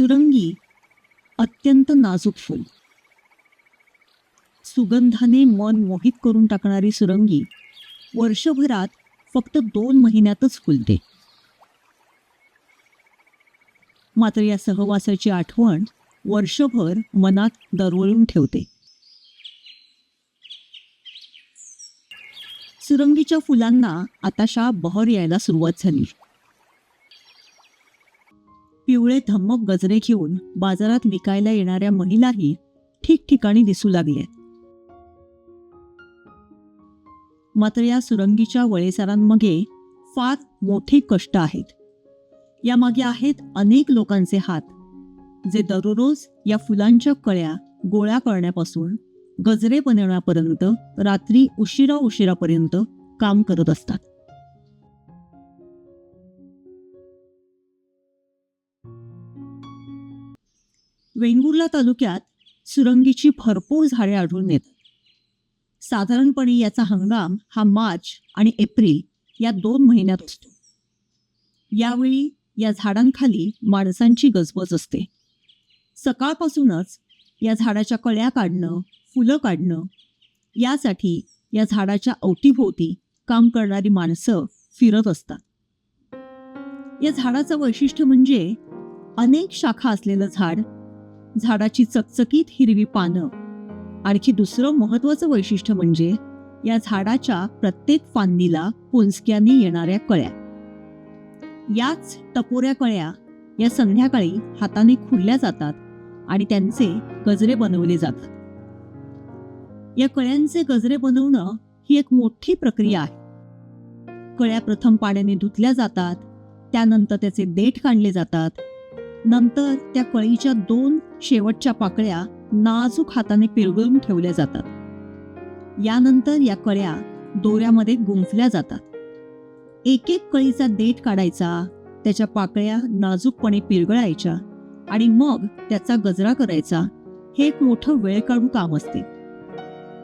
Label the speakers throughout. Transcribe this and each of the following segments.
Speaker 1: सुरंगी अत्यंत नाजूक फूल. सुगंधाने मन मोहित करून टाकणारी सुरंगी वर्षभरात फक्त दोन महिन्यातच फुलते. मात्र या सहवासाची आठवण वर्षभर मनात दरवळून ठेवते. सुरंगीच्या फुलांना आताशा बहर यायला सुरुवात झाली. पिवळे धम्मक गजरे घेऊन बाजारात विकायला येणाऱ्या महिलाही ठिकठिकाणी दिसू लागल्या मात्र या सुरंगीच्या वळेसारांमागे फार मोठे कष्ट आहेत. यामागे आहेत अनेक लोकांचे हात जे दररोज या फुलांच्या कळ्या गोळ्या करण्यापासून गजरे बनवण्यापर्यंत रात्री उशिरा उशिरापर्यंत काम करत असतात. वेंगुर्ला तालुक्यात सुरंगीची भरपूर झाडे आढळून येतात. साधारणपणे याचा हंगाम हा मार्च आणि एप्रिल या दोन महिन्यात असतो. यावेळी या झाडांखाली माणसांची गजबज असते. सकाळपासूनच या झाडाच्या कळ्या काढणं फुलं काढणं यासाठी या झाडाच्या अवतीभोवती काम करणारी माणसं फिरत असतात. या झाडाचं वैशिष्ट्य म्हणजे अनेक शाखा असलेलं झाड झाडाची चकचकीत हिरवी पानं. आणखी दुसरं महत्वाचं वैशिष्ट्य म्हणजे या झाडाच्या प्रत्येक फांदीला पुंजक्याने येणाऱ्या कळ्या. याच टपोऱ्या कळ्या या संध्याकाळी हाताने खुडल्या जातात आणि त्यांचे गजरे बनवले जातात. या कळ्यांचे गजरे बनवणं ही एक मोठी प्रक्रिया आहे. कळ्या प्रथम पाण्याने धुतल्या जातात त्यानंतर त्याचे देठ काढले जातात नंतर त्या कळीच्या दोन शेवटच्या पाकळ्या नाजूक हाताने पिरगळून ठेवल्या जातात. यानंतर या कळ्या दोऱ्यामध्ये गुंफल्या जातात. एक एक कळीचा देठ काढायचा त्याच्या पाकळ्या नाजूकपणे पिरगळायच्या आणि मग त्याचा गजरा करायचा. हे एक मोठं वेळ काम असते.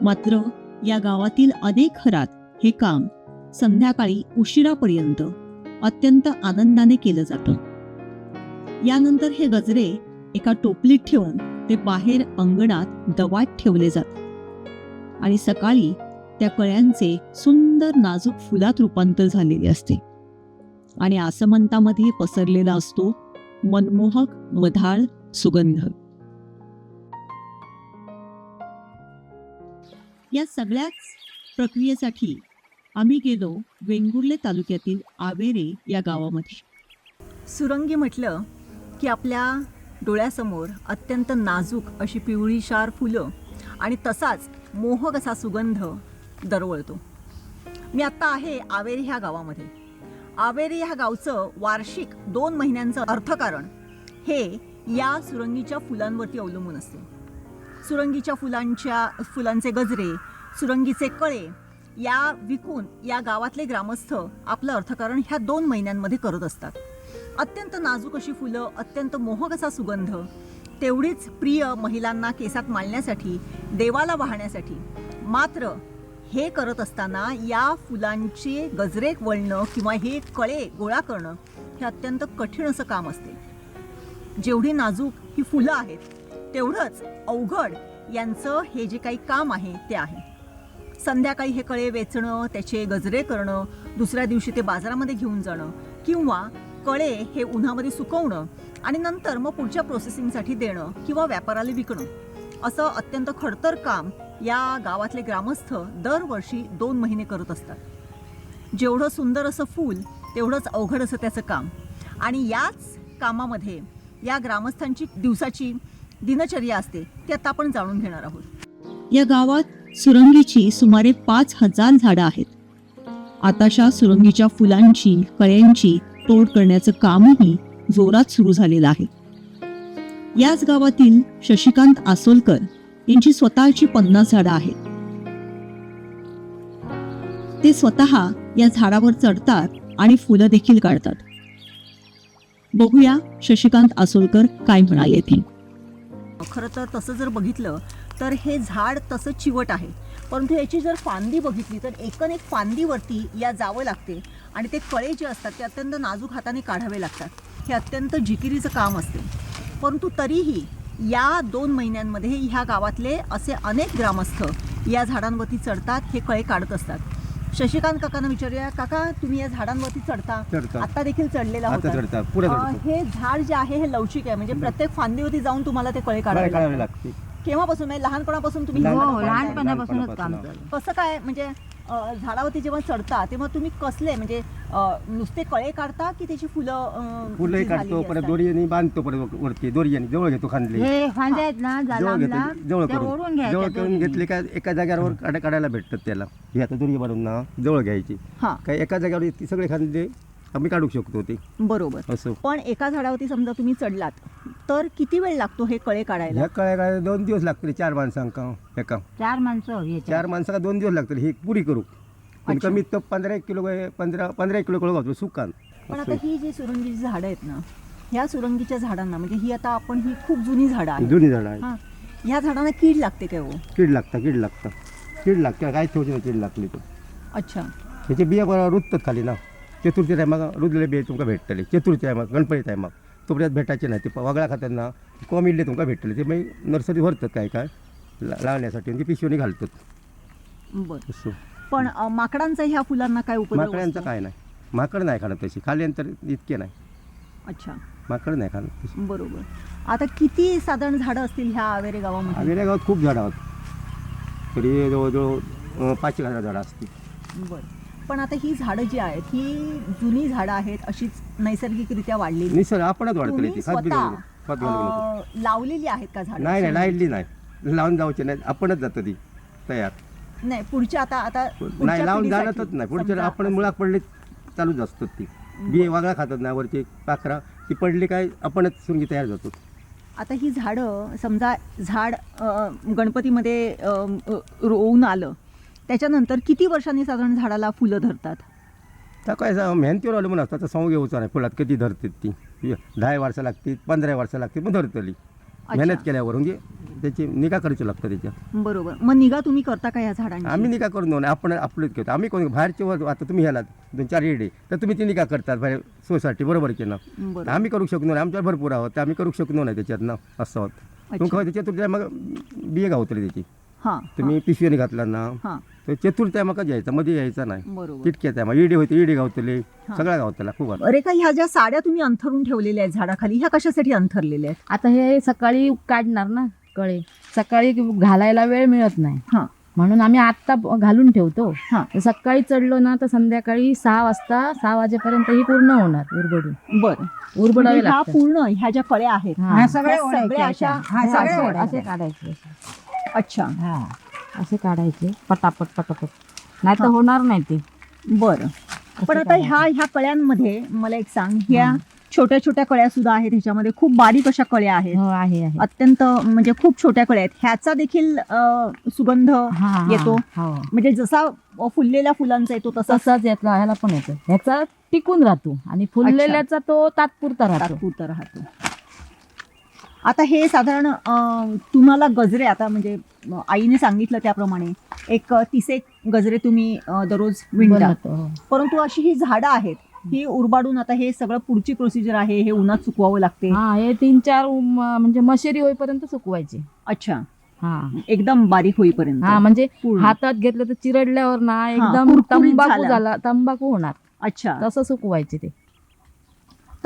Speaker 1: मात्र या गावातील अनेक घरात हे काम संध्याकाळी उशिरापर्यंत अत्यंत आनंदाने केलं जातं. यानंतर हे गजरे एका टोपलीत ठेवून ते बाहेर अंगणात दवात ठेवले जातात आणि सकाळी त्या कळ्यांचे सुंदर नाजूक फुलात रूपांतर झालेले असते. आणि आसमंतामध्ये पसरलेला असतो मनमोहक मधाळ सुगंध. या सगळ्याच प्रक्रियेसाठी आम्ही गेलो वेंगुर्ले तालुक्यातील आवेरे या गावामध्ये.
Speaker 2: सुरंगी म्हटलं की आपल्या डोळ्यासमोर अत्यंत नाजूक अशी पिवळीशार फुलं आणि तसाच मोहक असा सुगंध दरवळतो. मी आत्ता आहे आवेरी ह्या गावामध्ये. आवेरी ह्या गावचं वार्षिक दोन महिन्यांचं अर्थकारण हे या सुरंगीच्या फुलांवरती अवलंबून असते. सुरंगीच्या फुलांच्या फुलांचे गजरे सुरंगीचे कळे या विकून या गावातले ग्रामस्थ आपलं अर्थकारण ह्या दोन महिन्यांमध्ये करत असतात. अत्यंत नाजूक अशी फुलं अत्यंत मोहक असा सुगंध तेवढीच प्रिय महिलांना केसात मालण्यासाठी देवाला वाहण्यासाठी. मात्र हे करत असताना या फुलांचे गजरे वळणं किंवा हे कळे गोळा करणं हे अत्यंत कठीण असं काम असते. जेवढी नाजूक ही फुलं आहेत तेवढंच अवघड यांचं हे जे काही काम आहे ते आहे. संध्याकाळी हे कळे वेचणं त्याचे गजरे करणं दुसऱ्या दिवशी ते बाजारामध्ये घेऊन जाणं किंवा कळे हे उन्हामध्ये सुकवणं आणि नंतर मग पुढच्या प्रोसेसिंगसाठी देणं किंवा व्यापाराला विकणं. असं अत्यंत खडतर काम या गावातले ग्रामस्थ दरवर्षी दोन महिने करत असतात. जेवढं सुंदर असं फूल तेवढंच अवघड असं त्याचं काम. आणि याच कामामध्ये या ग्रामस्थांची दिवसाची दिनचर्या असते ती आता आपण जाणून घेणार आहोत.
Speaker 1: या गावात सुरंगीची सुमारे पाच हजार झाडं आहेत. आताशा सुरंगीच्या फुलांची कळ्यांची तोड करण्याचं कामही जोरात सुरू झालेलं आहे. याच गावातील शशिकांत आसोलकर यांची स्वतःची पन्नास झाडं आहेत. ते स्वतः या झाडावर चढतात आणि फुलं देखील काढतात. बघूया शशिकांत आसोलकर काय म्हणाले ते.
Speaker 2: खरं तर तसं जर बघितलं तर हे झाड तसं चिवट आहे. परंतु याची जर फांदी बघितली तर एकन एक फांदीवरती या जावं लागते. आणि ते कळे जे असतात ते अत्यंत नाजूक हाताने काढावे लागतात. हे अत्यंत जिकिरीचं काम असते. परंतु तरीही या दोन महिन्यांमध्ये ह्या गावातले असे अनेक ग्रामस्थ या झाडांवरती चढतात हे कळे काढत असतात. शशिकांत काकांना विचारूया काका तुम्ही या झाडांवरती चढता. आता देखील चढलेला होता. हे झाड जे आहे हे लवचिक आहे. म्हणजे प्रत्येक फांदीवरती जाऊन तुम्हाला ते कळे
Speaker 3: काढावे. लागते
Speaker 2: केव्हापासून म्हणजे लहानपणापासून तुम्ही हे
Speaker 3: लहान-
Speaker 2: झाडं काढताय?
Speaker 4: लहानपणापासूनच काम
Speaker 3: लहानपणापासून.
Speaker 4: चालू
Speaker 2: कसं काय म्हणजे अं, झाडावरती जेव्हा चढता तेव्हा तुम्ही कसले म्हणजे अं, नुसते कळे काढता की त्याची फुलं अं, जी
Speaker 3: काढतो
Speaker 2: झालेली
Speaker 3: परत
Speaker 2: असतात?
Speaker 3: दोरीने बांधतो परत वरती दोरीने जवळ घेतो खांदले
Speaker 4: हे फांद्या आहेत ना
Speaker 3: जवळ घेतो जवळ
Speaker 4: त्या ओढून
Speaker 3: करून जवळ. घेतले का एका जागेवर काढा काढायला भेटतात त्याला हे आता दोरी बनवून ना जवळ घ्यायची
Speaker 2: हा
Speaker 3: काय एका जागेवर ती सगळे खांदे आम्ही काढू शकतो ते.
Speaker 2: बरोबर.
Speaker 3: असं.
Speaker 2: पण एका झाडावरती समजा तुम्ही चढलात तर किती वेळ लागतो हे कळे काढायला?
Speaker 3: ह्या कळ्या काय दोन दिवस लागतील चार माणसांका एका.
Speaker 4: चार माणसं याच्यात.
Speaker 3: चार. माणसाला दोन दिवस लागतील ही पुरी करू. पण
Speaker 2: अच्छा.
Speaker 3: कमीत तर पंधरा एक किलो पंधरा पंधरा एक किलो कळू घालतो सुकान.
Speaker 2: पण आता ही जी सुरंगीची झाडं आहेत ना ह्या सुरंगीच्या झाडांना म्हणजे ही आता आपण ही खूप जुनी झाडं आहेत.
Speaker 3: जुनी झाडं आहेत.
Speaker 2: हा. ह्या झाडांना कीड लागते काय हो?
Speaker 3: कीड लागतं कीड लागतं. कीड लागतं काय ठेवते नाही कीड लागली तर.
Speaker 2: अच्छा.
Speaker 3: त्याचे बिया बरोबर रुजतात खाली ना. चतुर्थी टायमाक रुजलेले बिये तुमका भेटतले. चतुर्थी टायमाक गणपती टायमाक तोपर्यंत भेटायचे नाही. ते वगळा खातात ना कोमिल्ले तुमका भेटतले. ते मागीर नर्सरी भरतात काय काय? लावण्यासाठी. आणि ती पिशवणी घालतात.
Speaker 2: बरं. पण माकडांचा ह्या फुलांना काय उपद्रव
Speaker 3: माकडांचं? काय नाही. माकड नाही खाणं तशी. खाल्यानंतर इतके नाही.
Speaker 2: अच्छा.
Speaker 3: माकड नाही खाणं
Speaker 2: बरोबर. आता किती साधारण झाडं असतील ह्या आवेरे गावामध्ये?
Speaker 3: आलेल्या गावात खूप झाडं आहोत. तरी जवळजवळ पाचशे हजार झाडं असतील.
Speaker 2: बरं. पण आता ही झाडं जी आहेत ही जुनी झाडं आहेत अशीच नैसर्गिकरित्या वाढलेली.
Speaker 3: निसर्ग आपणच
Speaker 2: तुम्ही
Speaker 3: ती खात बी बी नको.
Speaker 2: अं, लावलेली आहेत का झाडं?
Speaker 3: नाही नाही लाईटली नाही. लावून जाऊचे नाही आपणच जातं ती तयार.
Speaker 2: नाही पुढच्या आता आता पुढच्या
Speaker 3: नाही लावून
Speaker 2: पिढीसाठी
Speaker 3: जाणतच नाही. पुढच्या
Speaker 2: समजा
Speaker 3: आपण मुळात पडले चालूच असतात ती. बिये वागळा खातात ना वरची पाखरा. ती पडली काय आपणच सुंगी तयार जातो.
Speaker 2: आता ही झाडं समजा झाड अं, गणपतीमध्ये अं, अं, रोवून आलं त्याच्यानंतर किती वर्षांनी साधारण झाडाला फुलं धरतात?
Speaker 3: तर काय सा- मेहनतीवर अवलंबून असतात तर संव घेऊचा नाही. फुलात कधी धरतात ती? दहा वर्षं लागतील पंधरा वर्षं लागतील मग धरतली मेहनत केल्यावर म्हणजे त्याची निगा करायची लागतं त्याच्यात.
Speaker 2: बरोबर. मग निगा तुम्ही करता का या झाडांची?
Speaker 3: आम्ही निगा करून देऊ आपण आपलंच घेतो आम्ही कोण बाहेरचे वर आता तुम्ही ह्याला दोन चार येडे तर तुम्ही ती निगा करतात बाहेर सोसायटी बरोबर की ना
Speaker 2: बरोबर.
Speaker 3: आम्ही करू शकलो नाही. आमच्यावर भरपूर आहोत. तर आम्ही करू शकलो नाही त्याच्यात ना असं
Speaker 2: अच्छा.
Speaker 3: तुमका त्याच्यात तुझ्या मग बिये गावतली त्याची.
Speaker 2: हां
Speaker 3: तुम्ही पिशवीने घातला ना.
Speaker 2: हां.
Speaker 3: तर चतुर्थी मग यायचा मध्ये यायचा नाही.
Speaker 2: बरोबर.
Speaker 3: तिटक्याचा मग इडी होते इडी गावतले सगळ्या गावतला खूप आला.
Speaker 2: रेखा ह्या ज्या साड्या तुम्ही अंथरून ठेवलेल्या आहेत झाडाखाली ह्या कशासाठी अंथरलेल्या आहेत?
Speaker 4: आता हे सकाळी काढणार ना कळे. सकाळी घालायला वेळ मिळत नाही.
Speaker 2: हां.
Speaker 4: म्हणून आम्ही आत्ता ब- घालून ठेवतो.
Speaker 2: हां.
Speaker 4: तर सकाळी चढलो ना तर संध्याकाळी सहा वाजता सहा वाजेपर्यंत ही पूर्ण होणार उरबडून.
Speaker 2: बरं.
Speaker 4: उरबडावे
Speaker 2: म्हणजे ह्या
Speaker 4: लागतात.
Speaker 2: पूर्ण ह्या ज्या कळ्या आहेत
Speaker 4: हां.
Speaker 2: ह्या सगळ्या अशा
Speaker 4: असे- असे काढायचे.
Speaker 2: अच्छा.
Speaker 4: हा. असे काढायचे पटापट पटापट. नाही तर होणार नाही ते.
Speaker 2: बरं. पण आता ह्या ह्या कळ्यांमध्ये मला एक सांग ह्या छोट्या छोट्या कळ्या सुद्धा आहेत ह्याच्यामध्ये खूप बारीक अशा कळ्या आहेत.
Speaker 4: हो आहे आहे.
Speaker 2: अत्यंत म्हणजे खूप छोट्या कळ्या आहेत. ह्याचा देखील अं, सुगंध
Speaker 4: हा, हा,
Speaker 2: येतो.
Speaker 4: हो.
Speaker 2: म्हणजे जसा फुललेल्या फुलांचा येतो तसा
Speaker 4: तसाच यातला ह्याला पण येतो ह्याचा टिकून राहतो. आणि फुललेल्याचा तो तात्पुरता राहतो.
Speaker 2: तात्पुरता राहतो. आता हे साधारण तुम्हाला गजरे आता म्हणजे आईने सांगितलं त्याप्रमाणे एक अं, तीसेक गजरे तुम्ही दररोज विणता.
Speaker 4: हो.
Speaker 2: परंतु अशी ही झाडं आहेत ही उरबाडून आता हे सगळं पुढची प्रोसिजर आहे हे उन्हात सुकवावं लागते.
Speaker 4: हा हे तीन चार म्हणजे मशेरी होईपर्यंत सुकवायचे.
Speaker 2: अच्छा.
Speaker 4: हा.
Speaker 2: एकदम बारीक होईपर्यंत.
Speaker 4: हा म्हणजे. हातात घेतलं तर चिरडल्यावर ना एकदम तंबाखू.
Speaker 2: झाला
Speaker 4: तंबाखू होणार.
Speaker 2: अच्छा.
Speaker 4: तसं सुकवायचे ते.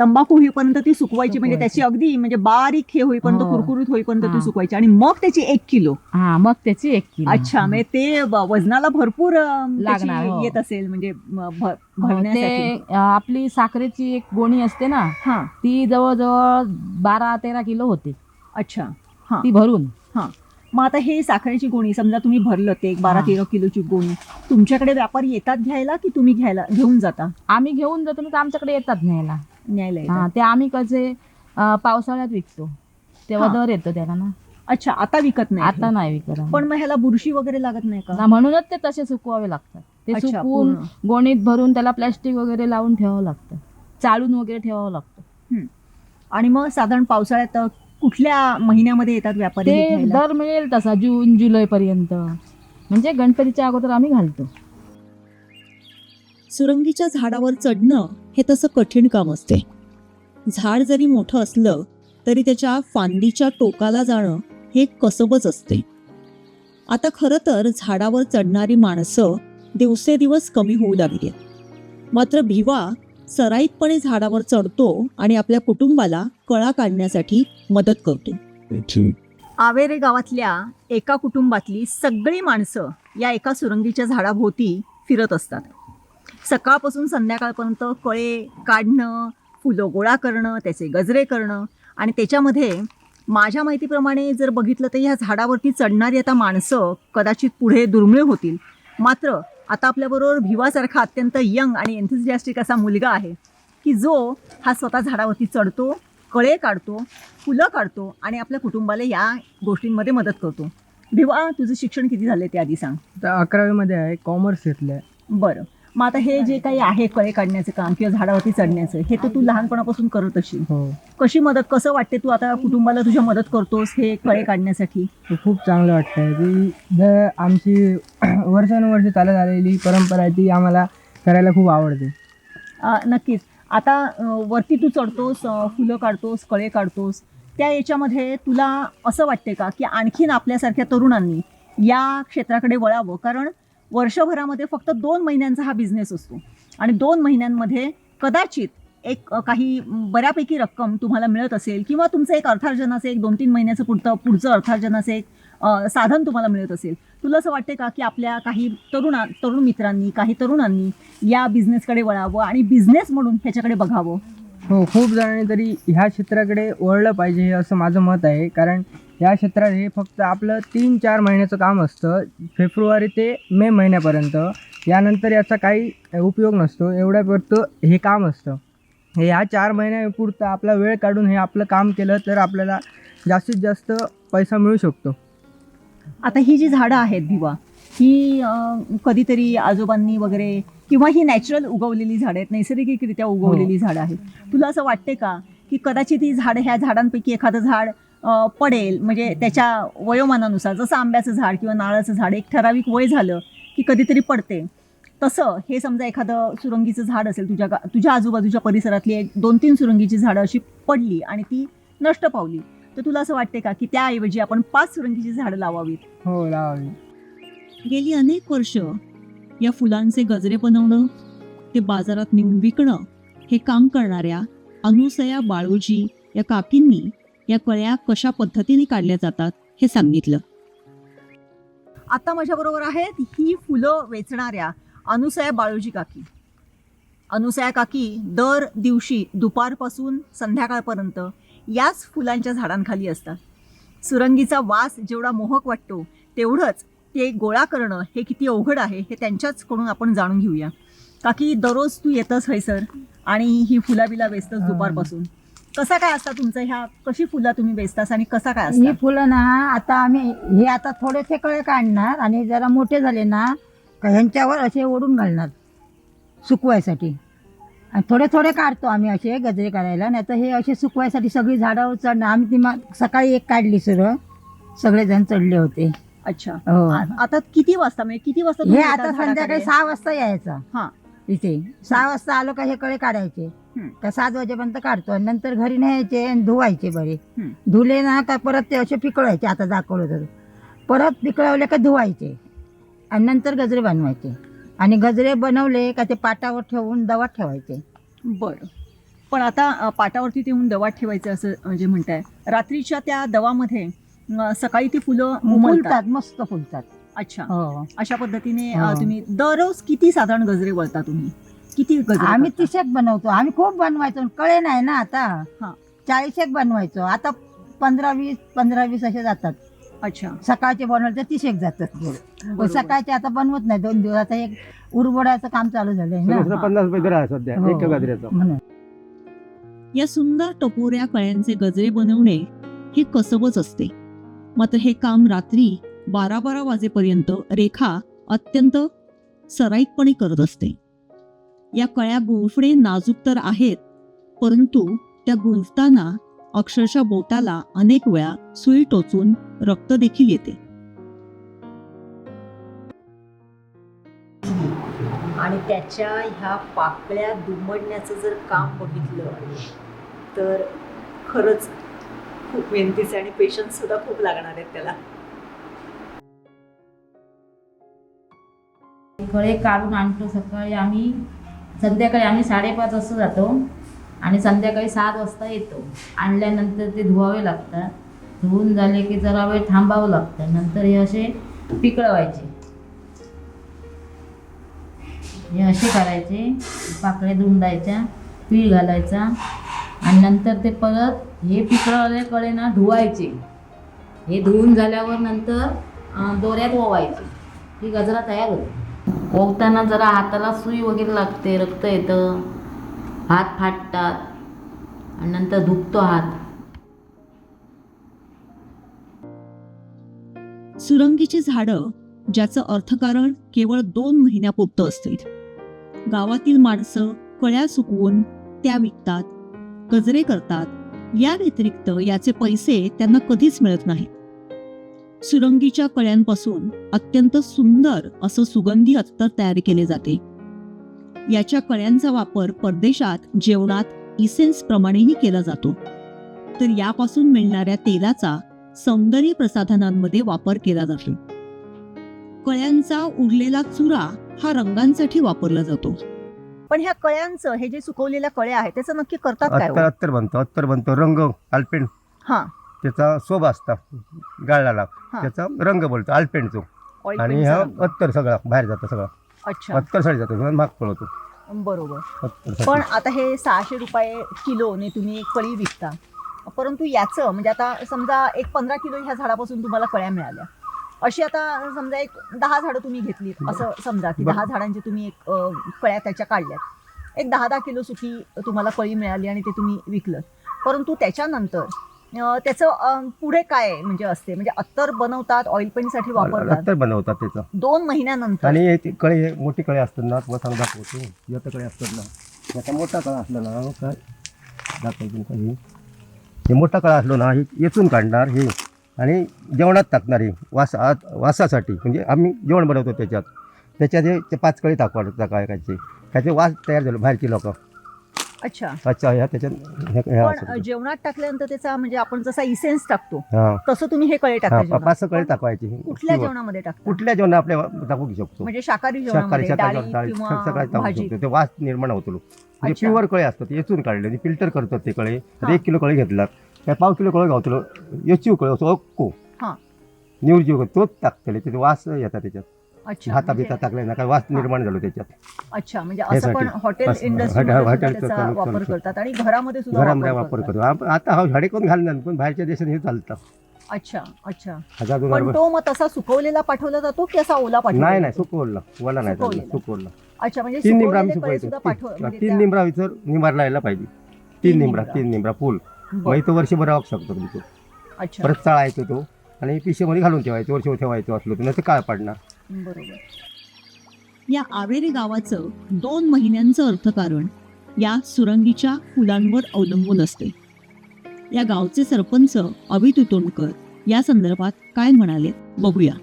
Speaker 2: तंबाखू होईपर्यंत ती सुकवायची. म्हणजे. त्याची अगदी म्हणजे बारीक हे होईपर्यंत
Speaker 4: हो.
Speaker 2: कुरकुरीत होईपर्यंत ती. सुकवायची. आणि मग त्याची एक किलो.
Speaker 4: हा मग त्याची एक किलो.
Speaker 2: अच्छा म्हणजे ते वजनाला भरपूर
Speaker 4: लागणार, हो.
Speaker 2: येत असेल म्हणजे
Speaker 4: ते आपली साखरेची एक गोणी असते ना
Speaker 2: हा.
Speaker 4: ती जवळजवळ बारा तेरा किलो होते.
Speaker 2: अच्छा हा.
Speaker 4: ती भरून.
Speaker 2: हा. मग आता हे साखरेची गोणी समजा तुम्ही भरलं ते एक बारा. तेरा किलोची गोणी तुमच्याकडे व्यापारी येतात घ्यायला की तुम्ही घ्यायला घेऊन जाता?
Speaker 4: आम्ही घेऊन जातो ना तर आमच्याकडे येतात न्यायला.
Speaker 2: न्यायला
Speaker 4: हा
Speaker 2: येतात
Speaker 4: ते आम्ही कसे अं, पावसाळ्यात विकतो तेव्हा
Speaker 2: हा.
Speaker 4: दर येतो त्याला ना
Speaker 2: अच्छा आता विकत नाही
Speaker 4: आता
Speaker 2: हे.
Speaker 4: नाही विकत आम्ही.
Speaker 2: पण मग ह्याला बुरशी वगैरे लागत नाही का
Speaker 4: ना म्हणूनच ते तसे सुकवावे लागतात ते
Speaker 2: अच्छा,
Speaker 4: सुकवून
Speaker 2: पूर्ण.
Speaker 4: गोणीत भरून त्याला प्लॅस्टिक वगैरे लावून ठेवावं लागतं चाळून वगैरे ठेवावं लागतं
Speaker 2: हम्म. आणि मग साधारण पावसाळ्यात अ, कुठल्या महिन्यामध्ये येतात व्यापारी हे
Speaker 4: ते
Speaker 2: घ्यायला?
Speaker 4: दर मिळेल तसा जून जुलै पर्यंत म्हणजे गणपतीच्या अगोदर आम्ही घालतो
Speaker 1: सुरंगीच्या झाडावर चढणं हे तसं कठीण काम असते. झाड जरी मोठं असलं तरी त्याच्या फांदीच्या टोकाला जाणं हे कसबच असते. आता खरं तर झाडावर चढणारी माणसं दिवसेदिवस कमी होऊ लागली आहेत. मात्र भिवा सराईतपणे झाडावर चढतो आणि आपल्या कुटुंबाला कळा काढण्यासाठी मदत करतो.
Speaker 2: आवेरे गावातल्या एका कुटुंबातली सगळी माणसं या एका सुरंगीच्या झाडाभोवती फिरत असतात. सकाळपासून संध्याकाळपर्यंत कळे काढणं फुलं गोळा करणं त्याचे गजरे करणं आणि त्याच्यामध्ये माझ्या माहितीप्रमाणे जर बघितलं तर ह्या झाडावरती चढणारी आता माणसं कदाचित पुढे दुर्मिळ होतील. मात्र आता आपल्याबरोबर भिवासारखा अत्यंत यंग आणि एन्थुझियास्टिक असा मुलगा आहे की जो हा स्वतः झाडावरती चढतो कळे काढतो फुलं काढतो आणि आपल्या कुटुंबाला या गोष्टींमध्ये मदत करतो. भिवा तुझं शिक्षण किती झालं ते आधी सांग
Speaker 5: अकरावीमध्ये आहे कॉमर्स घेतलं आहे
Speaker 2: बरं. मग आता हे जे काही आहे कळे काढण्याचं काम किंवा झाडावरती चढण्याचं हे तर तू लहानपणापासून करत असशील.
Speaker 5: हो.
Speaker 2: कशी मदत कसं वाटते तू आता कुटुंबाला तुझ्या मदत करतोस हे कळे काढण्यासाठी?
Speaker 5: तर खूप चांगलं वाटतंय. की जर आमची वर्षानुवर्ष चालत आलेली परंपरा आहे ती आम्हाला करायला खूप आवडते.
Speaker 2: अ, नक्कीच. आता अ, वरती तू चढतोस अ, फुलं काढतोस कळे काढतोस त्या याच्यामध्ये तुला असं वाटते का की आणखीन आपल्यासारख्या तरुणांनी या क्षेत्राकडे वळावं? कारण वर्षभरामध्ये फक्त दोन महिन्यांचा हा बिझनेस असतो. आणि दोन महिन्यांमध्ये कदाचित एक काही बऱ्यापैकी रक्कम तुम्हाला मिळत असेल किंवा तुमचं एक अर्थार्जनाचं एक दोन तीन महिन्याचं पुढचं पुढचं अर्थार्जनाचं एक साधन तुम्हाला मिळत असेल. तुला असं वाटते का की आपल्या काही तरुणा तरुण मित्रांनी काही तरुणांनी या बिझनेसकडे वळावं आणि बिझनेस म्हणून ह्याच्याकडे बघावं?
Speaker 5: हो खूप जणांनी तरी ह्या क्षेत्राकडे वळलं पाहिजे असं माझं मत आहे. कारण या क्षेत्रात हे फक्त आपलं तीन चार महिन्याचं काम असतं. फेब्रुवारी ते मे महिन्यापर्यंत. यानंतर याचा काही उपयोग नसतो. एवढ्यापुरतं हे काम असतं. हे ह्या चार महिन्यापुरतं आपला वेळ काढून हे आपलं काम केलं तर आपल्याला जास्तीत जास्त पैसा मिळू शकतो.
Speaker 2: आता ही जी झाडं आहेत भिवा ही कधीतरी आजोबांनी वगैरे किंवा ही नॅचरल उगवलेली झाडं आहेत नैसर्गिकरित्या उगवलेली झाडं आहेत. तुला असं वाटते का की कदाचित ही झाडं ह्या झाडांपैकी एखादं झाड पडेल म्हणजे त्याच्या वयोमानानुसार जसं आंब्याचं झाड किंवा नारळाचं झाड एक ठराविक वय झालं की कधीतरी पडते. तसं हे समजा एखादं सुरंगीचं झाड असेल तुझ्या तुझ्या आजूबाजूच्या परिसरातली एक दोन तीन सुरंगीची झाडं अशी पडली आणि ती नष्ट पावली तर तुला असं वाटते का की त्याऐवजी आपण पाच सुरंगीची झाडं लावावीत?
Speaker 5: हो लावावी.
Speaker 1: गेली अनेक वर्ष या फुलांचे गजरे बनवणं ते बाजारात नेऊन विकणं हे काम करणाऱ्या अनुसया बाळूजी या काकींनी या कळ्या कशा पद्धतीने काढल्या जातात हे सांगितलं.
Speaker 2: आता माझ्याबरोबर आहेत ही फुलं वेचणाऱ्या अनुसया बाळूजी काकी. अनुसया काकी दर दिवशी दुपारपासून संध्याकाळपर्यंत याच फुलांच्या झाडांखाली असतात. सुरंगीचा वास जेवढा मोहक वाटतो तेवढंच ते गोळा करणं हे किती अवघड आहे हे त्यांच्याचकडून आपण जाणून घेऊया. काकी दररोज तू येतस हैसर आणि ही फुला बिला वेचतस
Speaker 5: हा.
Speaker 2: दुपारपासून. कसा काय असता तुमचं? ह्या कशी फुला तुम्ही वेचतास आणि कसा काय
Speaker 6: ही
Speaker 2: असता?
Speaker 6: फुलं ना आता आम्ही हे आता थोडेसे कळे काढणार आणि जरा मोठे झाले ना का ह्यांच्यावर असे ओढून घालणार सुकवायसाठी. आणि थोडे थोडे काढतो आम्ही असे गजरे करायला नाही तर हे असे सुकवायसाठी सगळी झाडावर चढणं आम्ही ती मा- सकाळी एक काढली सुरं सगळेजण चढले होते.
Speaker 2: अच्छा.
Speaker 6: हो.
Speaker 2: आ- आता किती वाजता? म्हणजे किती वाजता
Speaker 6: हे
Speaker 2: तुम्ही
Speaker 6: आता संध्याकाळी? सहा वाजता यायचं.
Speaker 2: हा.
Speaker 6: इथे. सहा वाजता आलो का हे कळे काढायचे. का सात वाजेपर्यंत काढतो आणि नंतर घरी न्यायचे आणि धुवायचे बरे. धुले ना का परत ते असे पिकळायचे आता दाखवलं तर. परत पिकळवले का धुवायचे. आणि नंतर गजरे बनवायचे. आणि गजरे बनवले का ते पाटावर ठेवून दवात ठेवायचे.
Speaker 2: बरं. पण आता पाटावरती ते येऊन दवा ठेवायचं असं म्हणजे म्हणताय रात्रीच्या त्या दवामध्ये सकाळी ती फुलं उमलतात.
Speaker 6: फुलतात मस्त फुलतात.
Speaker 2: अच्छा.
Speaker 6: हो.
Speaker 2: अशा पद्धतीने अ,
Speaker 6: हो.
Speaker 2: तुम्ही दररोज किती साधारण गजरे वळता तुम्ही? किती गजरे
Speaker 6: आम्ही
Speaker 2: करता?
Speaker 6: तिशेक बनवतो. आम्ही खूप बनवायचो कळे नाही ना आता.
Speaker 2: हा.
Speaker 6: चाळीसेक बनवायचो. आता पंधरा वीस पंधरा वीस असे जातात.
Speaker 2: अच्छा.
Speaker 6: सकाळचे बनवले तर तिशेक जातात.
Speaker 2: बरोबर.
Speaker 6: सकाळचे आता बनवत नाही. दोन दिवस आता एक उरबडाचं काम चालू झालंय ना.
Speaker 3: पन्नास रुपये दर आहे सध्या.
Speaker 6: हो.
Speaker 3: एका गाजऱ्याचा.
Speaker 6: म्हणून.
Speaker 1: या सुंदर टपोऱ्या कळ्यांचे गजरे बनवणे हे कसबच असते. मात्र हे काम रात्री बारा बारा वाजेपर्यंत रेखा अत्यंत सराईतपणे करत असते. या कळ्या गुंफणे नाजूक तर आहेत परंतु त्या गुंफताना अक्षरशः बोटाला अनेक वेळा सुई टोचून रक्त देखील येते.
Speaker 2: आणि त्याच्या ह्या पाकळ्या दुमडण्याचं जर काम बघितलं तर खरंच खूप मेहनतीचे आणि पेशन्स सुद्धा खूप लागणार आहेत त्याला.
Speaker 4: फळे काढून आणतो सकाळी आम्ही. संध्याकाळी आम्ही साडेपाच वाजता जातो आणि संध्याकाळी सात वाजता येतो. आणल्यानंतर ते धुवावे लागतात. धुवून झाले की जरा वेळ थांबावं लागतं. नंतर हे असे पिकळवायचे. हे असे करायचे. पाकळे धुंडायच्या पीळ घालायचा आणि नंतर ते परत हे पिकळवले कळे ना धुवायचे. हे धुवून झाल्यावर नंतर दोऱ्यात ओवायचे. ही गजरा तयार होते ओकताना जरा हाताला सुई वगैरे लागते रक्त येतं. हात फाटतात आणि नंतर दुखतो हात.
Speaker 1: सुरंगीची झाडं ज्याचं अर्थकारण केवळ दोन महिन्यापुरतं असते गावातील माणसं कळ्या सुकवून त्या विकतात गजरे करतात. या व्यतिरिक्त याचे पैसे त्यांना कधीच मिळत नाहीत. सुरंगीच्या कळ्यांपासून अत्यंत सुंदर असं सुगंधी अत्तर तयार केले जाते. याच्या कळ्यांचा वापर परदेशात जेवणात इसेन्स प्रमाणेही केला जातो. तर यापासून मिळणाऱ्या तेलाचा सौंदर्य प्रसाधनांमध्ये वापर केला जातो. कळ्यांचा उरलेला चुरा हा रंगांसाठी वापरला जातो.
Speaker 2: पण ह्या कळ्यांचं हे जे सुकवलेल्या कळ्या आहेत त्याचं नक्की करतात काय हो?
Speaker 3: अत्तर अत्तर बनतो अत्तर बनतो रंग आलपेंट
Speaker 2: हा.
Speaker 3: त्याचा शोभा असता गाळाला.
Speaker 2: हा.
Speaker 3: त्याचा रंग बोलतो आलपेंटचो
Speaker 2: oil
Speaker 3: आणि
Speaker 2: paint चा
Speaker 3: ह्या
Speaker 2: रंग.
Speaker 3: अत्तर सगळा बाहेर जातं सगळं.
Speaker 2: अच्छा.
Speaker 3: अत्तर साडी जातं महाग पडतो
Speaker 2: बरोबर.
Speaker 3: अत्तर
Speaker 2: पण आता हे सहाशे रुपये किलोने तुम्ही एक कळी विकता. परंतु याचं म्हणजे आता समजा एक पंधरा किलो ह्या झाडापासून तुम्हाला कळ्या मिळाल्या. अशी आता समजा एक दहा झाडं तुम्ही घेतली असं समजा की
Speaker 3: बरं.
Speaker 2: दहा झाडांची तुम्ही एक अं, कळ्या त्याच्या काढल्यात. एक दहा दहा किलो सुकी तुम्हाला कळी मिळाली आणि ते तुम्ही विकलं परंतु त्याच्यानंतर त्याचं पुढे काय म्हणजे असते. म्हणजे अत्तर बनवतात ऑइल पेंटसाठी वापरतात.
Speaker 3: अत्तर बनवतात त्याचं.
Speaker 2: दोन महिन्यानंतर.
Speaker 3: आणि ते कळे हे मोठी कळे असतात ना तुम्हाला सांग दाखवतो. याचं कळे असतात ना. याचा मोठा कळा असला ना काय? दाखवतो काही. हे मोठा कळा असलो ना हे येचून काढणार हे. आणि जेवणात टाकणार हे वास वासासाठी. म्हणजे आम्ही जेवण बनवतो त्याच्यात. त्याच्यात हे पाच कळी टाकवा टाकायचे. त्याचे वास तयार झालो बाहेरची लोक.
Speaker 2: अच्छा.
Speaker 3: अच्छा ह्या त्याच्यात ह्या- ह्या
Speaker 2: पण
Speaker 3: असतात.
Speaker 2: अं, जेवणात टाकल्यानंतर त्याचा म्हणजे आपण जसा इसेन्स टाकतो
Speaker 3: हा.
Speaker 2: तसं तुम्ही हे कळे टाकता
Speaker 3: हा
Speaker 2: जेवणात.
Speaker 3: पाच कळी
Speaker 2: पण
Speaker 3: टाकवायची.
Speaker 2: कुठल्या
Speaker 3: किंवा
Speaker 2: जेवणामध्ये टाकता?
Speaker 3: कुठल्या जेवणात आपल्या टाकू शकतो.
Speaker 2: म्हणजे शाकाहारी
Speaker 3: शाकाहारी
Speaker 2: जेवणामध्ये
Speaker 3: शाकाहारी
Speaker 2: डाळी
Speaker 3: डाळी
Speaker 2: किंवा
Speaker 3: सगळ्यात टाकू
Speaker 2: भाजी.
Speaker 3: शकतो. ते वास निर्माण होतो म्हणजे
Speaker 2: अच्छा.
Speaker 3: प्युअर कळे असतात. येचून काढले. फिल्टर करतात ते कळे.
Speaker 2: हा.
Speaker 3: एक किलो कळे घेतलात. काय पाव किलो कळे घावतलो. येचीव कळे. असो अक्को
Speaker 2: हा.
Speaker 3: निवजीव तोच टाकतले. त्याचे वास येतात त्याच्यात.
Speaker 2: अच्छा
Speaker 3: हाता
Speaker 2: म्हणजे-
Speaker 3: बिता टाकले ना काय वास निर्माण झालो त्याच्यात.
Speaker 2: अच्छा म्हणजे असं
Speaker 3: ह्यासाठी.
Speaker 2: पण हॉटेल
Speaker 3: असं-
Speaker 2: इंडस्ट्री
Speaker 3: हॉटेल- हॉटेलचं
Speaker 2: त्याचा
Speaker 3: चालू-
Speaker 2: वापर
Speaker 3: चालू-
Speaker 2: करतात आणि घरामध्ये सुद्धा
Speaker 3: घरामध्ये
Speaker 2: वापर
Speaker 3: वापर
Speaker 2: करतात.
Speaker 3: करतो. आता हा झाडे कोण घालणार? पण बाहेरच्या देशात हे चालतं.
Speaker 2: अच्छा अच्छा.
Speaker 3: हजार दोन
Speaker 2: पण
Speaker 3: हजार
Speaker 2: तो मग तसा सुकवलेला पाठवला जातो की असा ओला पाठवला
Speaker 3: नाही नाही
Speaker 2: जातो?
Speaker 3: सुकवलं. वला नाही
Speaker 2: सुकवलेलं.
Speaker 3: सुकवलं.
Speaker 2: अच्छा म्हणजे
Speaker 3: तीन निमरा आम्ही
Speaker 2: सुकवलेले
Speaker 3: सुकवायचो
Speaker 2: सुद्धा पाठव
Speaker 3: तीन-
Speaker 2: म्हणजे
Speaker 3: तीन
Speaker 2: त्या-
Speaker 3: निमरा विचार निमार लायला पाहिजे.
Speaker 2: तीन
Speaker 3: तीन निमरा
Speaker 2: निमरा.
Speaker 3: तीन निमरा फुल.
Speaker 2: बरं.
Speaker 3: मग तो वर्षभर राहू शकतो तुमचं.
Speaker 2: अच्छा.
Speaker 3: परत चाळायचो तो. आणि पिशेमध्ये घालून ठेवायचं वर्ष ठेवायचं असलो तर नाही काळ पडणार.
Speaker 2: बरोबर.
Speaker 1: या आवेरी गावाचं दोन महिन्यांचं अर्थकारण या सुरंगीच्या फुलांवर अवलंबून असते. या गावचे सरपंच अभि तुतोंडकर या संदर्भात काय म्हणाले बघूया.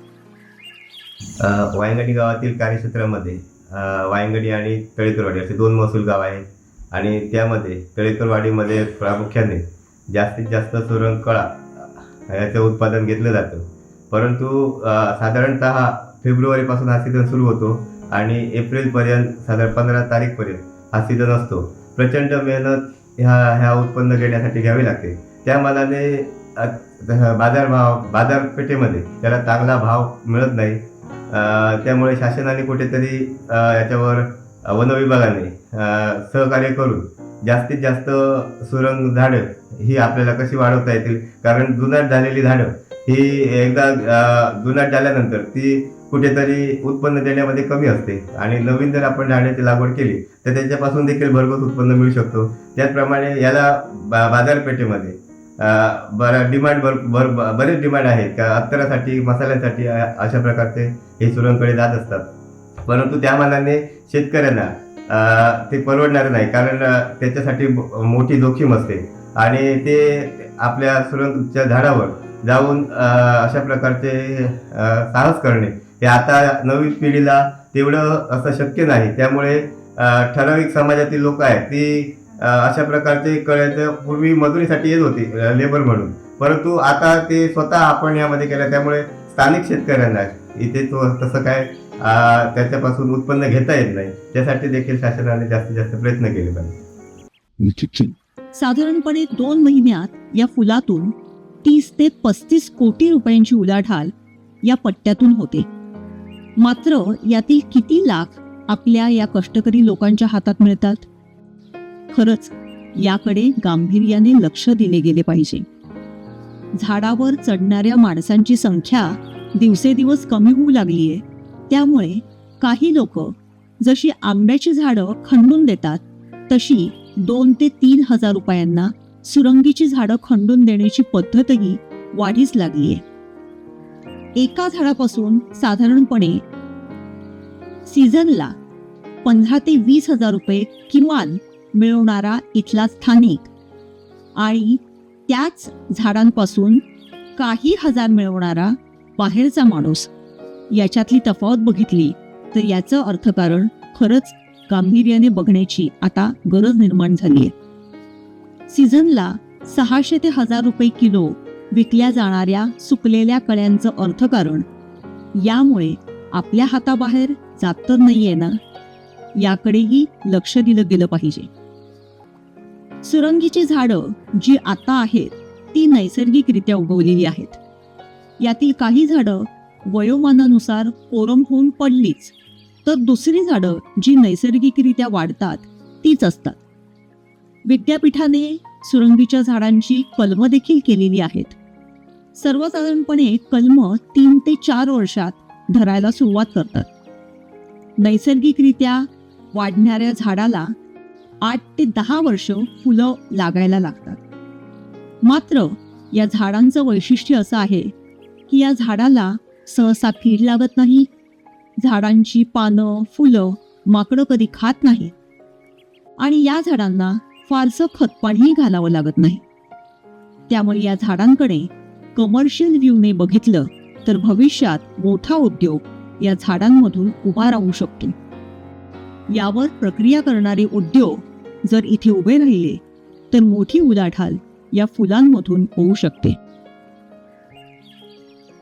Speaker 7: वायंगडी गावातील कार्यक्षेत्रामध्ये वायंगडी आणि तळेकरवाडी असे दोन महसूल गाव आहेत आणि त्यामध्ये तळेकरवाडीमध्ये प्रामुख्याने जास्तीत जास्त सुरंग कळा याचं उत्पादन घेतलं जातं. परंतु साधारणत साधारणतः फेब्रुवारीपासून हा सीझन सुरू होतो आणि एप्रिलपर्यंत साधारण पंधरा तारीखपर्यंत हा सीझन असतो. प्रचंड मेहनत ह्या ह्या उत्पन्न घेण्यासाठी घ्यावी लागते. त्या मानाने बाजारभाव बाजारपेठेमध्ये त्याला चांगला भाव मिळत नाही. त्यामुळे शासनाने कुठेतरी याच्यावर वनविभागाने सहकार्य करून जास्तीत जास्त सुरंग झाडं ही आपल्याला कशी वाढवता येतील? कारण जुनाट झालेली झाडं ही एकदा जुनाट झाल्यानंतर ती कुठेतरी उत्पन्न देण्यामध्ये कमी असते. आणि नवीन जर आपण झाडाची लागवड केली तर त्याच्यापासून देखील भरघोस उत्पन्न मिळू शकतो. त्याचप्रमाणे याला बा बाजारपेठेमध्ये बरा डिमांड भर भर बरेच डिमांड आहे का अत्तरासाठी मसाल्यासाठी अशा प्रकारचे हे सुरणकडे जात असतात. परंतु त्या मानाने शेतकऱ्यांना ते परवडणारं नाही. कारण त्याच्यासाठी मोठी जोखीम असते. आणि ते आपल्या सुरंगच्या झाडावर जाऊन अशा प्रकारचे साहस करणे हे आता नवीन पिढीला तेवढं असं शक्य नाही. त्यामुळे ठराविक समाजातील लोक आहेत ती अशा प्रकारचे कळ्याचं पूर्वी मजुरीसाठी येत होती लेबर म्हणून. परंतु आता ते स्वतः आपण यामध्ये केलं त्यामुळे स्थानिक शेतकऱ्यांना इथे तो तसं काय त्याच्यापासून उत्पन्न घेता येत नाही. त्यासाठी देखील शासनाने जास्तीत जास्त प्रयत्न केले पाहिजे.
Speaker 1: साधारणपणे दोन महिन्यात या फुलातून तीस ते पस्तीस कोटी रुपयांची उलाढाल या पट्ट्यातून होते. मात्र यातील किती लाख आपल्या या कष्टकरी लोकांच्या हातात मिळतात? खरंच याकडे गांभीर्याने लक्ष दिले गेले पाहिजे. झाडावर चढणाऱ्या माणसांची संख्या दिवसेदिवस कमी होऊ लागली आहे त्यामुळे काही लोक जशी आंब्याची झाडं खंडून देतात तशी दोन ते तीन हजार रुपयांना सुरंगीची झाडं खंडून देण्याची पद्धतही वाढीस आहे एका झाडापासून साधारणपणे सीझनला पंधरा ते वीस हजार रुपये किमान मिळवणारा इथला स्थानिक. आणि त्याच झाडांपासून काही हजार मिळवणारा बाहेरचा माणूस. याच्यातली तफावत बघितली तर याचं अर्थकारण खरंच गांभीर्याने बघण्याची आता गरज निर्माण झाली आहे सीझनला सहाशे ते हजार रुपये किलो विकल्या जाणाऱ्या सुकलेल्या कळ्यांचं अर्थकारण. यामुळे आपल्या हाताबाहेर जात तर नाहीये ना? याकडेही लक्ष दिलं गेलं पाहिजे. सुरंगीची झाडं जी आता आहेत ती नैसर्गिकरित्या उगवलेली आहेत. यातील काही झाडं वयोमानानुसार कोरम होऊन पडलीच तर दुसरी झाडं जी नैसर्गिकरित्या वाढतात तीच असतात. विद्यापीठाने सुरंगीच्या झाडांची कलमं देखील केलेली आहेत. सर्वसाधारणपणे कलम तीन ते चार वर्षात धरायला सुरुवात करतात. नैसर्गिकरित्या वाढणाऱ्या झाडाला आठ ते दहा वर्ष फुलं लागायला लागतात. मात्र या झाडांचं वैशिष्ट्य असं आहे की या झाडाला सहसा कीड लागत नाही. झाडांची पानं फुलं माकडं कधी खात नाही आणि या झाडांना फारसं खतपाणीही घालावं लागत नाही. त्यामुळे या झाडांकडे कमर्शियल व्ह्यूने बघितलं तर भविष्यात मोठा उद्योग या झाडांमधून उभा राहू शकतो यावर प्रक्रिया करणारे उद्योग जर इथे उभे राहिले तर मोठी उलाढाल या फुलांमधून होऊ शकते.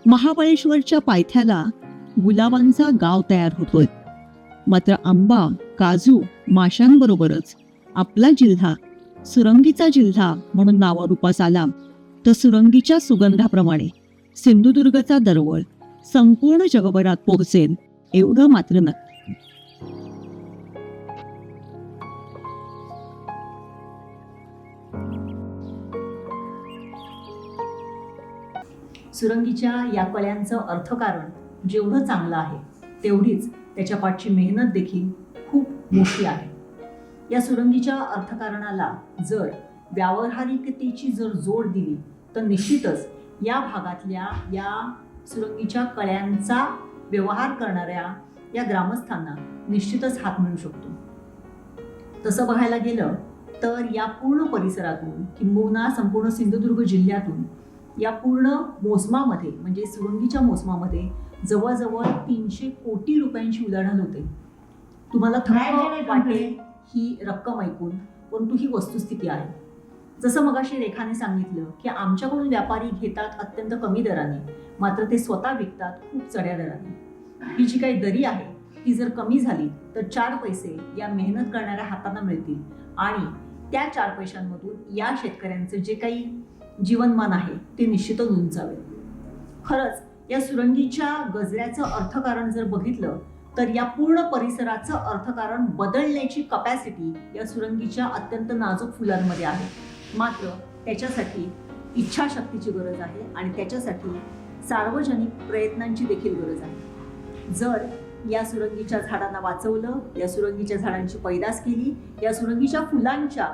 Speaker 1: महाबळेश्वरच्या पायथ्याला गुलाबांचा गाव तयार होतोय. मात्र आंबा काजू माशांबरोबरच आपला जिल्हा सुरंगीचा जिल्हा म्हणून नावारूपास आला. तर सुरंगीच्या सुगंधाप्रमाणे सिंधुदुर्गचा दरवळ संपूर्ण जगभरात पोहोचेल एवढं मात्र नक्की
Speaker 2: सुरंगीच्या या कळ्यांचं अर्थकारण जेवढं चांगलं आहे तेवढीच त्याच्या पाठची मेहनत देखील खूप मोठी आहे. या सुरंगीच्या अर्थकारणाला जर व्यावहारिकतेची जर जोड दिली तर निश्चितच या भागातल्या या सुरंगीच्या कळ्यांचा व्यवहार करणाऱ्या या ग्रामस्थांना निश्चितच हात मिळू शकतो. तसं बघायला गेलं तर या पूर्ण परिसरातून किंबहुना संपूर्ण सिंधुदुर्ग जिल्ह्यातून या पूर्ण मोसमामध्ये म्हणजे सुरंगीच्या मोसमामध्ये जवळजवळ तीनशे कोटी रुपयांची उलाढाल होते. तुम्हाला थक्क वाटेल ही रक्कम ऐकून परंतु ही वस्तुस्थिती आहे. जसं मगाशी रेखाने सांगितलं की आमच्याकडून व्यापारी घेतात अत्यंत कमी दराने मात्र ते स्वतः विकतात खूप चढ्या दराने. ही जी काही दरी आहे ती जर कमी झाली तर चार पैसे या मेहनत करणाऱ्या हातांना मिळतील. आणि त्या चार पैशांमधून या शेतकऱ्यांचं जे काही जीवनमान आहे ते निश्चितच उंचावे खरंच या सुरंगीच्या गजऱ्याचं अर्थकारण जर बघितलं तर या पूर्ण परिसराचं अर्थकारण बदलण्याची कपॅसिटी या सुरंगीच्या अत्यंत नाजूक फुलांमध्ये आहे. मात्र त्याच्यासाठी इच्छाशक्तीची गरज आहे आणि त्याच्यासाठी सार्वजनिक प्रयत्नांची देखील गरज आहे. जर या सुरंगीच्या झाडांना वाचवलं या सुरंगीच्या झाडांची पैदास केली या सुरंगीच्या फुलांच्या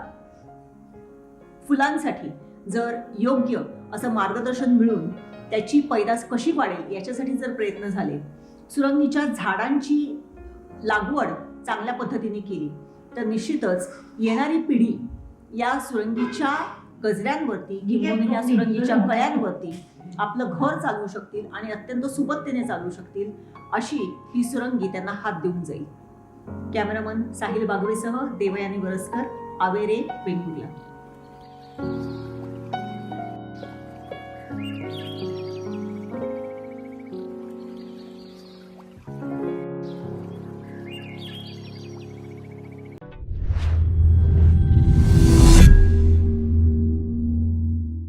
Speaker 2: फुलांसाठी जर योग्य असं मार्गदर्शन मिळून त्याची पैदास कशी वाढेल याच्यासाठी जर प्रयत्न झाले सुरंगीच्या झाडांची लागवड चांगल्या पद्धतीने केली तर निश्चितच येणारी पिढी या सुरंगीच्या गजऱ्यांवरती किंवा या सुरंगीच्या कळ्यांवरती आपलं घर चालवू शकतील आणि अत्यंत सुबत्तेने चालवू शकतील अशी ही सुरंगी त्यांना हात देऊन जाईल. कॅमेरामन साहिल बागवेसह देवयानी वरसकर आवेरे वेंगुर्ला.